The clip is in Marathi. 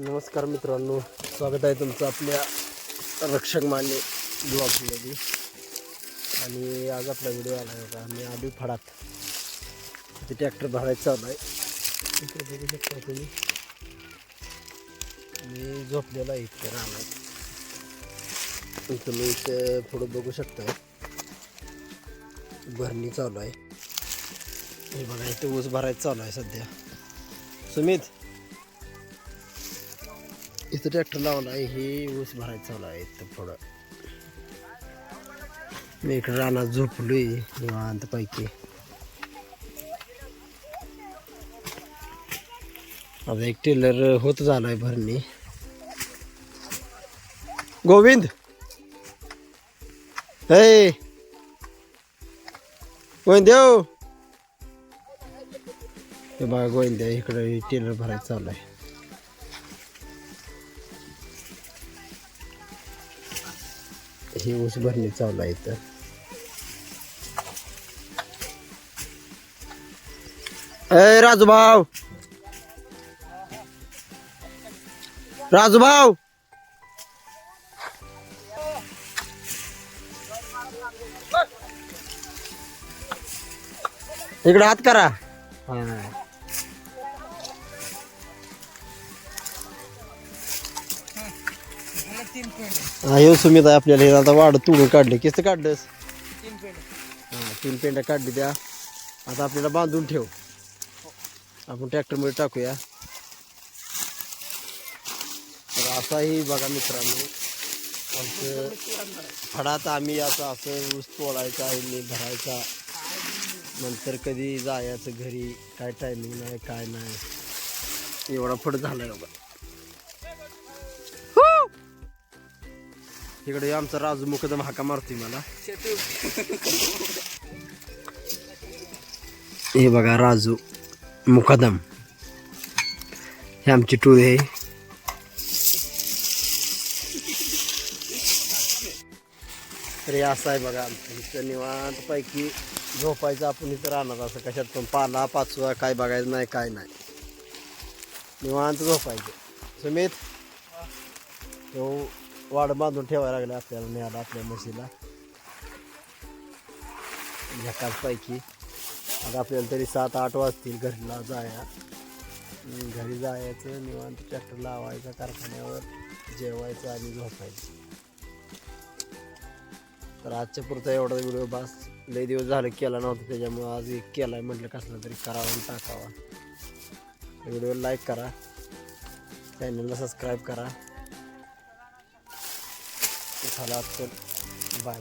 नमस्कार मित्रांनो स्वागत आहे तुमचं आपल्या रक्षक मान्य ब्लॉगमध्ये. आणि आज आपला व्हिडिओ आला आहे आम्ही आलू फडात. ते ट्रॅक्टर भरायचं चालू आहे. इकडे बघू शकता तुम्ही. मी झोपलेला आहे इतक्या राहणार तुम्ही इथे पुढं बघू शकता. भरणी चालू आहे. हे बघा इथे ऊस भरायचं चालू आहे सध्या. सुमित? इथं ट्रॅक्टर लावला आहे हे ऊस भरायचं चालू आहे इथं पुढं. मी इकडे रानात झोपलोय निवांत पैकी आता एक टेलर होत झालाय भरणी. गोविंद! हे गोविंदेव हे बा गोविंद इकडे टेलर भरायचं चालू आहे. ही ऊस भरणी चालू आहे इथं. ए राजूभाऊ. राजूभाऊ. इकडे हात करा. हा. हा हे आहे आपल्याला. हे आता वाढ तोडून काढले. किस्त काढलंस? हा तीन पेंड्या काढली त्या. आता आपल्याला बांधून ठेव. आपण ट्रॅक्टरमध्ये टाकूया. तर असाही बघा मित्रांनो आमचं फडात आम्ही असं असं ऊस तोडायचा आणि भरायचा. नंतर कधी जायचं घरी काय टायमिंग नाही काय नाही. एवढा फड झालाय बघा. इकडे आमचा राजू मुकदम हाका मारतोय मला. हे बघा राजू मुकदम. हे आमची टूर आहे. तरी असं आहे बघा आमचं इथं निवांत पैकी झोपायचं आपण इथं राहणार असं कशात पण पाला पाचवा काय बघायचं नाही काय नाही. निवांत झोपायचं. सुमित? तो वाड बांधून ठेवायला लागले आपल्याला न्यायला आपल्या म्हशीला. झकाच पैकी. आता आपल्याला तरी सात आठ वाजतील घरला जाया घरी जायचं निवांत ट्रॅक्टर लावायचा कारखान्यावर जेवायचं आणि झोपायचं. तर आजच्या पुरता एवढा व्हिडिओ बस. लय दिवस झालं केला नव्हता त्याच्यामुळं आज एक केलाय म्हटलं कसला तरी करावा आणि टाकावा. व्हिडिओ लाईक करा. चॅनलला सबस्क्राईब करा. झाला असेल. बाय